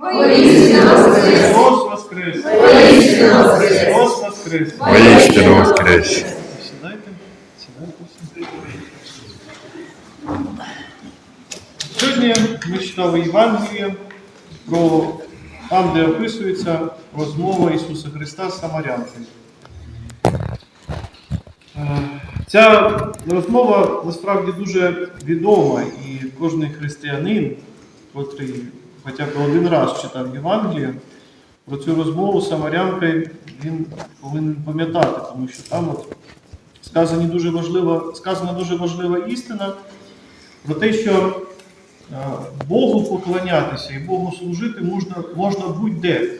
Воістину воскрес! Христос воскрес! Воістину воскрес! Христос воскрес! Воістину воскрес! Сідайте. Сьогодні ми читали Євангеліє про там, де описується розмова Ісуса Христа з Самарянкою. Е, Ця розмова насправді дуже відома, і кожен християнин, котрий хоча б один раз читав Євангеліє, про цю розмову з Самарянкою він повинен пам'ятати, тому що там от сказані дуже важлива, сказана дуже важлива істина про те, що е, Богу поклонятися і Богу служити можна, можна будь-де.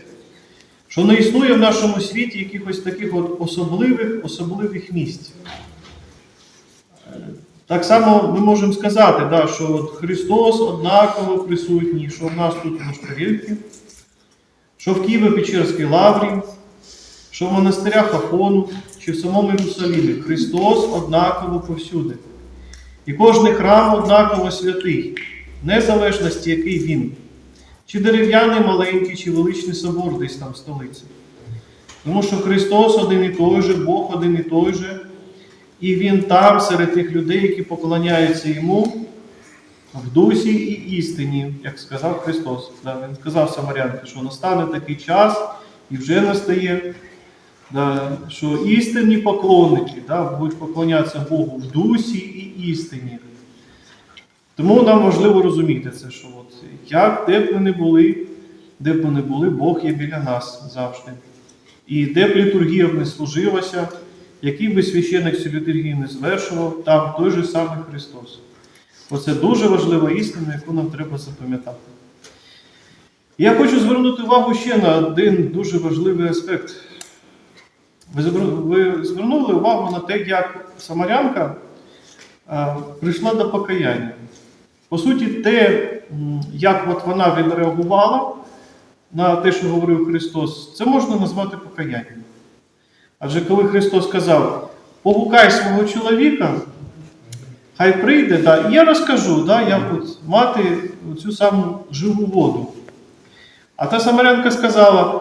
Що не існує в нашому світі якихось таких от особливих, особливих місць. Так само ми можемо сказати, да, що от Христос однаково присутній, що в нас тут в Мошкарівці, що в Києво-Печерській лаврі, що в монастирях Афону чи в самому Єрусалімі. Христос однаково повсюди. І кожний храм однаково святий, незалежності, який він. Чи дерев'яний маленький, чи величний собор десь там в столиці. Тому що Христос один і той же, Бог один і той же, і Він там, серед тих людей, які поклоняються Йому в дусі і істині, як сказав Христос. Да, Він сказав Самарянки, що настане такий час і вже настає, да, що істинні поклонники да, будуть поклонятися Богу в дусі і істині. Тому нам важливо розуміти це, що от, як де б ми не були, де б ми не були, Бог є біля нас завжди. І де б літургія б не служилася, який би священик цю літургію не звершував, там той же самий Христос. Оце дуже важлива істина, яку нам треба запам'ятати. Я хочу звернути увагу ще на один дуже важливий аспект. Ви звернули увагу на те, як Самарянка прийшла до покаяння. По суті, те, як от вона відреагувала на те, що говорив Христос, це можна назвати покаянням. Адже коли Христос сказав, погукай свого чоловіка, хай прийде, да, і я розкажу, да, як от мати цю саму живу воду. А та самарянка сказала,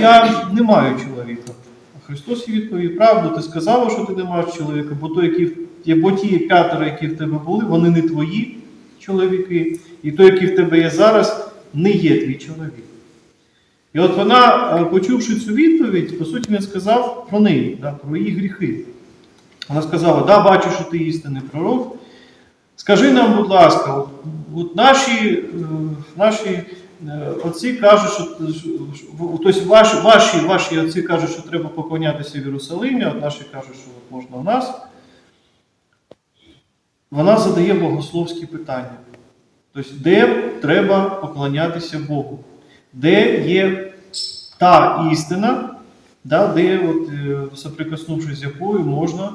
я не маю чоловіка. А Христос їй відповів, правду, ти сказала, що ти не маєш чоловіка, бо, той, який, бо ті п'ятеро, які в тебе були, вони не твої чоловіки, і той, який в тебе є зараз, не є твій чоловік. І от вона, е, почувши цю відповідь, по суті, він сказав про неї, да, про її гріхи. Вона сказала: Да, бачу, що ти істинний пророк. Скажи нам, будь ласка, от, от наші, е, наші е, отці кажуть, що, тобто ваші, ваші, ваші отці кажуть, що треба поклонятися в Єрусалимі, от наші кажуть, що от можна у нас. Вона задає богословські питання. Тобто, де треба поклонятися Богу? Де є та істина, да, де, от, е, соприкоснувшись з якою можна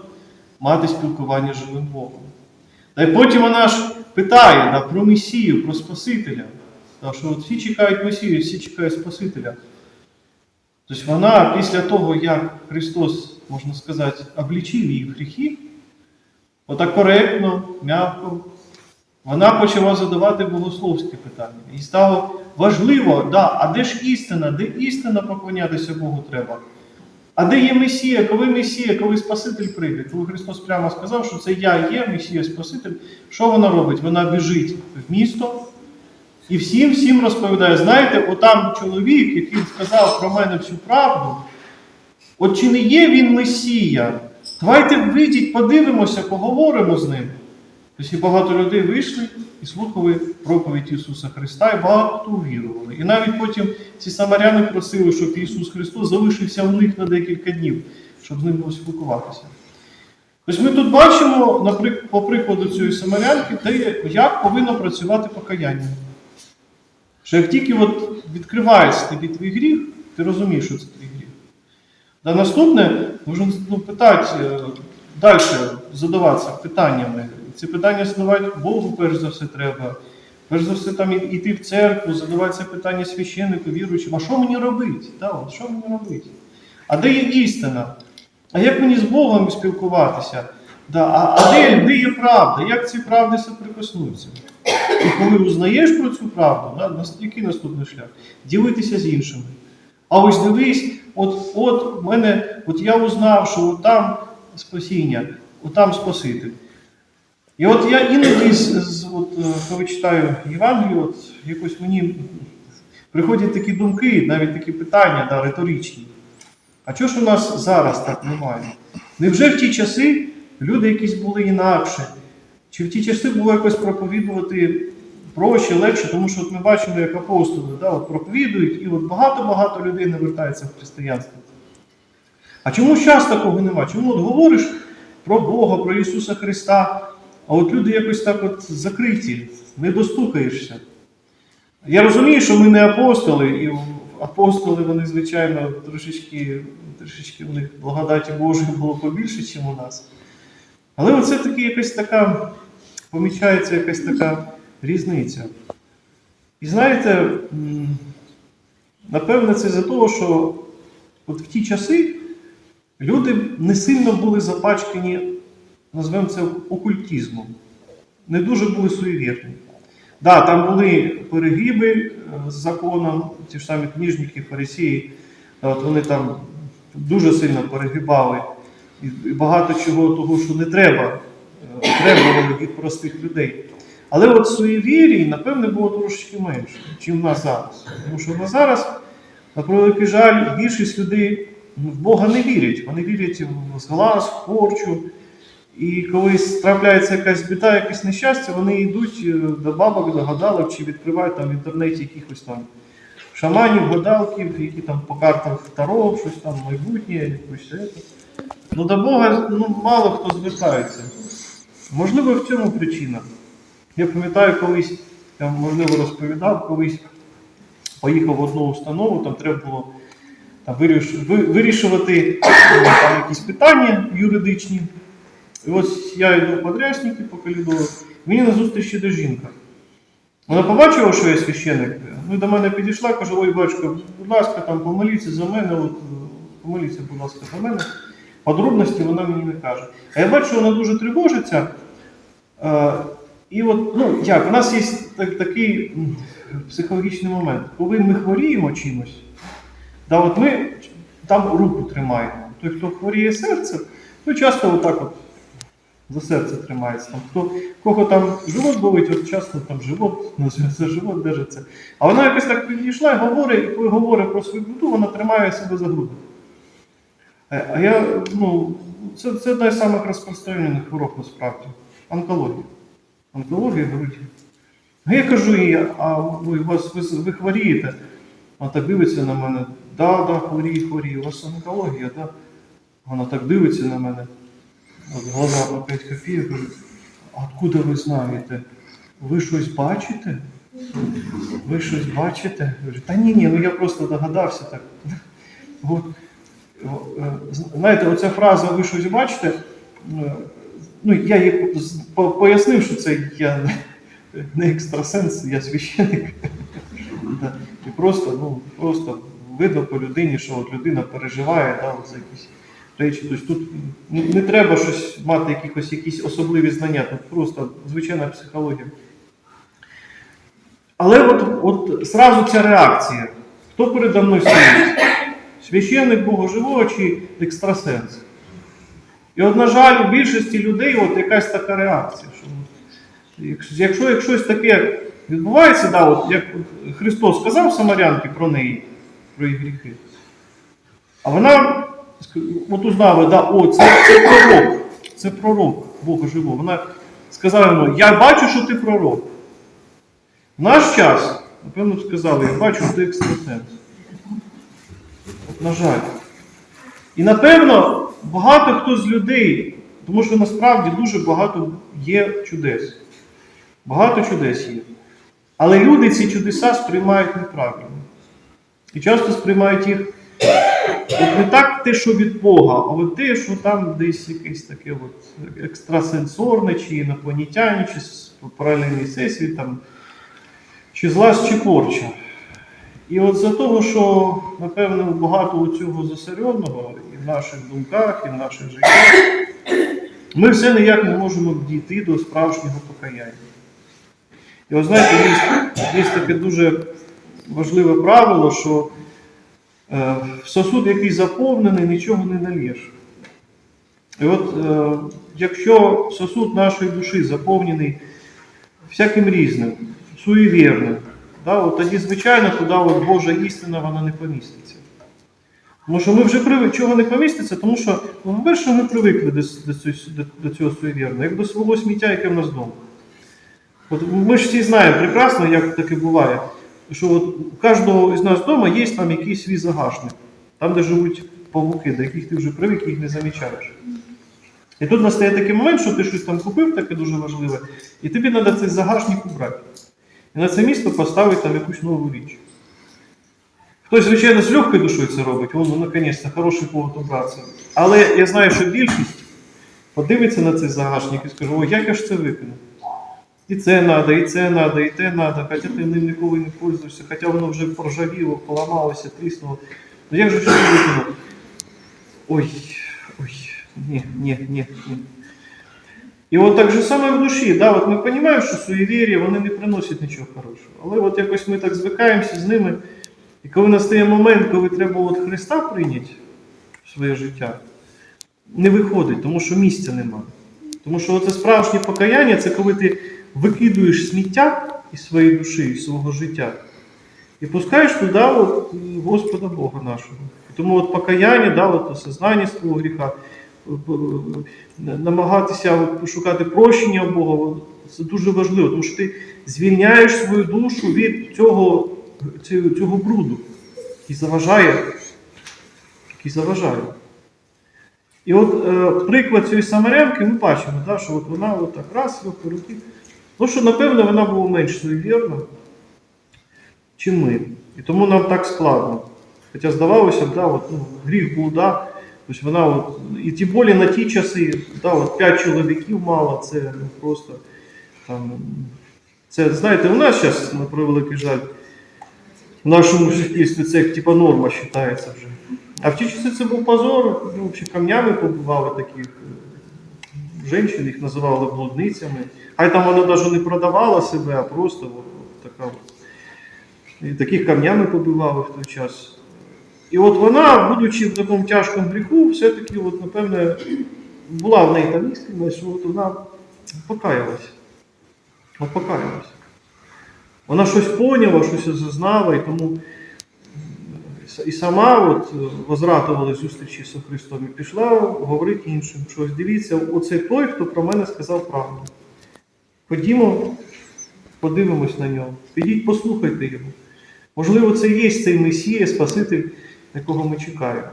мати спілкування з живим Богом. Та й потім вона ж питає да, про Месію, про Спасителя. Тому що от всі чекають Месію, всі чекають Спасителя. Тобто вона після того, як Христос, можна сказати, облічив її гріхи, отак коректно, м'яко, вона почала задавати богословські питання. І стало важливо, да, а де ж істина? Де істина поклонятися Богу треба? А де є Месія? Коли Месія, коли Спаситель прийде? Коли Христос прямо сказав, що це я є Месія Спаситель, що вона робить? Вона біжить в місто і всім всім розповідає, знаєте, отам чоловік, який сказав про мене всю правду, от чи не є він Месія? Давайте вийдіть, подивимося, поговоримо з ним. Тобто багато людей вийшли і слухали проповідь Ісуса Христа, і багато хто увірували. І навіть потім ці самаряни просили, щоб Ісус Христос залишився в них на декілька днів, щоб з ним поспілкуватися. Ось ми тут бачимо, по прикладу цієї самарянки, те, як повинно працювати покаяння. Що як тільки от відкривається тобі твій гріх, ти розумієш, що це твій гріх. Да наступне, можна ну, питати, е, далі задаватися питаннями. Ці питання задавати Богу, перш за все, треба. Перш за все, там іти в церкву, задаватися питання священнику, віруючим, а що мені робити? Да, що мені робити? А де є істина? А як мені з Богом спілкуватися? Да, а, а де, де є правда? Як ці правди соприкоснуться? І коли узнаєш про цю правду, да, який наступний шлях? Ділитися з іншими. А ось дивись, от, от мене, от я узнав, що там спасіння, от там Спаситель. І от я іноді, з, от, е, коли читаю Євангелію, от якось мені приходять такі думки, навіть такі питання, да, риторичні. А чого ж у нас зараз так немає? Невже в ті часи люди якісь були інакше? Чи в ті часи було якось проповідувати проще, легше, тому що от ми бачимо, як апостоли да, от проповідують, і от багато-багато людей не вертається в християнство. А чому зараз такого нема? Чому от говориш про Бога, про Ісуса Христа, а от люди якось так от закриті, не достукаєшся? Я розумію, що ми не апостоли, і апостоли, вони, звичайно, трошечки, трошечки в них благодаті Божої було побільше, ніж у нас. Але оце таки якась така, помічається якась така різниця. І знаєте, напевне, це за того, що от в ті часи люди не сильно були запачкані, назвемо це окультизмом, не дуже були суєвірні. Да, там були перегиби е, з законом, ті ж самі книжники, фарисії, е, от вони там дуже сильно перегибали і багато чого того, що не треба, е, требували від простих людей. Але от суєвірій, напевне, було трошки менше, ніж в нас зараз. Тому що в нас зараз, на превеликий жаль, більшість людей в Бога не вірять. Вони вірять в зглаз, в порчу. І коли трапляється якась біда, якесь нещастя, вони йдуть е, до бабок, до гадалок чи відкривають там в інтернеті якихось там шаманів, гадалків, які там по картам Таро, щось там майбутнє, якось це. Ну до Бога ну, мало хто звертається. Можливо, в цьому причина. Я пам'ятаю, колись, я можливо розповідав, колись поїхав в одну установу, там треба було там, вирішувати е, там, якісь питання юридичні. І ось я йду в подрясники по коридору, мені на зустріч іде жінка. Вона побачила, що я священик, ну і до мене підійшла, каже, ой, батько, будь ласка, там помоліться за мене, от, е, помоліться, будь ласка, за мене. Подробності вона мені не каже. А я бачу, вона дуже тривожиться. Е, і от, ну як, у нас є так, такий психологічний момент. Коли ми хворіємо чимось, да, от ми там руку тримаємо. Той, хто хворіє серцем, то часто отак от за серце тримається. Там, хто, кого там живот болить, от часто там живот, ну, за живот держиться. А вона якось так підійшла і говорить, і коли говорить про свою біду, вона тримає себе за груди. Е, А я, ну, це, це одна з самих розпространених хвороб насправді. Онкологія. Онкологія груді. А я кажу їй, а ви, вас, ви, ви хворієте? Вона так дивиться на мене. Да, да, хворію, хворію. У вас онкологія, да? Вона так дивиться на мене. Глаза по 5 копійок. Откуда ви знаєте? Ви щось бачите? Ви щось бачите? Та ні, ні, ну я просто догадався так. От, е, знаєте, оця фраза ви щось бачите. е, Ну, я їй пояснив, що це я не екстрасенс, я священик. І просто, ну, просто видно по людині, що от людина переживає да, за якісь речі. Тобто тут не, треба щось мати якихось якісь особливі знання, тут просто звичайна психологія. Але от, от зразу ця реакція. Хто передо мною стоїть? Священник Богоживого чи екстрасенс? І от, на жаль, у більшості людей от якась така реакція. Що якщо, якщо щось таке відбувається, да, от, як Христос сказав Самарянки про неї, про її гріхи, а вона от узнала, да, о, це, це пророк, це пророк Бога живого. Вона сказала йому, я бачу, що ти пророк. В наш час, напевно, сказали, я бачу, що ти екстрасенс. На жаль. І напевно, багато хто з людей, тому що насправді дуже багато є чудес. Багато чудес є. Але люди ці чудеса сприймають неправильно. І часто сприймають їх от не так те, що від Бога, а от те, що там десь якесь таке от екстрасенсорне, чи інопланетяні, чи паралельний всесвіт, там, чи злась, чи порча. І от за того, що, напевно, багато цього засерйозного і в наших думках, і в наших життях, ми все ніяк не можемо дійти до справжнього покаяння. І ви знаєте, є, є таке дуже важливе правило, що сосуд, який заповнений, нічого не нальєш. І от е, якщо сосуд нашої душі заповнений всяким різним, суєвірним, да, от тоді, звичайно, туди от Божа істина вона не поміститься. Тому що ми вже привикли, чого не поміститься, тому що, ну, по-перше, ми привикли до, до, до цього суєвірного, як до свого сміття, яке в нас вдома. От ми ж всі знаємо прекрасно, як таке буває, що от у кожного із нас вдома є там якийсь свій загашник, там, де живуть павуки, до яких ти вже привик їх не замічаєш. І тут настає такий момент, що ти щось там купив, таке дуже важливе, і тобі треба цей загашник убрати. І на це місто поставити там якусь нову річ. Хтось, звичайно, з легкою душою це робить, о, ну, наконець-то, хороший повод убратися. Але я знаю, що більшість подивиться на цей загашник і скаже, о, як я ж це викину? І це треба, і це треба, і те треба, хоча ти ним ніколи не пользуєшся, хоча воно вже поржавіло, поламалося, тріснуло. Ну як же це викинув? Ой, ой, ні, ні, ні, ні. І от так же саме в душі, да, от ми розуміємо, що суєвір'я, вони не приносять нічого хорошого. Але от якось ми так звикаємося з ними. І коли настає момент, коли треба от Христа прийняти в своє життя, не виходить, тому що місця немає. Тому що це справжнє покаяння це коли ти викидуєш сміття із своєї душі, із свого життя, і пускаєш туди от, Господа Бога нашого. Тому от покаяння, да, от, осознання свого гріха, намагатися от, пошукати прощення Бога, це дуже важливо, тому що ти звільняєш свою душу від цього, цього, бруду, який заважає, який заважає. І от е, приклад цієї самарянки ми бачимо, да, що от вона от так раз його руки. Ну, що, напевно, вона була менш суєвірна, чим ми. І тому нам так складно. Хоча здавалося да, от, ну, гріх був, да, тобто вона от, і тим більше на ті часи, да, от, 5 чоловіків мало, це ну, просто там. Це, знаєте, у нас зараз, на превеликий жаль, в нашому суспільстві це як типа норма вважається вже. А в ті часи це був позор, ну, камнями побивали таких жінок, їх називали блудницями. Хай там вона навіть не продавала себе, а просто така. І таких камнями побивали в той час. І от вона, будучи в такому тяжкому гріху, все-таки, от, напевне, була в неї там істинність, що от вона покаялась. От. Вона щось поняла, щось зазнала, і тому і сама от, возратувала зустрічі з Христом і пішла говорити іншим, що дивіться, оце той, хто про мене сказав правду. Ходімо, подивимось на нього. Підіть, послухайте його. Можливо, це є цей Месія, Спаситель, якого ми чекаємо.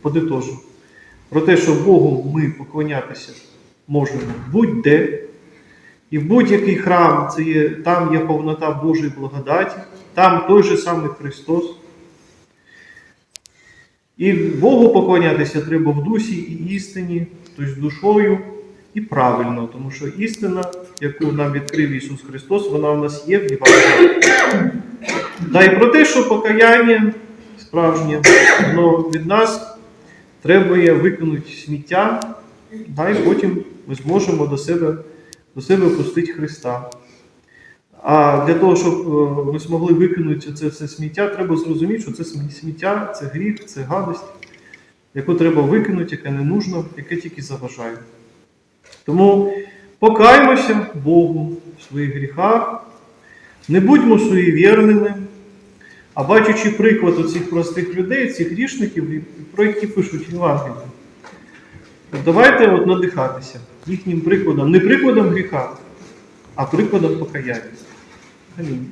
Подитожу. Про те, що Богу ми поклонятися можемо будь-де. І в будь-який храм це є, там є повнота Божої благодаті, там той же самий Христос. І Богу поклонятися треба в дусі і істині, тобто душою і правильно, тому що істина, яку нам відкрив Ісус Христос, вона в нас є в Євангелії. Та й про те, що покаяння справжнє, воно від нас требує викинути сміття, та й потім ми зможемо до себе, до себе пустити Христа. А для того, щоб е, ми змогли викинути це все сміття, треба зрозуміти, що це сміття, це гріх, це гадость, яку треба викинути, яке не нужно, яке тільки заважає. Тому покаймося Богу в своїх гріхах, не будьмо суєвірними, а бачачи приклад оцих простих людей, цих грішників, про які пишуть Євангелії, давайте от надихатися їхнім прикладом, не прикладом гріха, а прикладом покаяння. Амінь.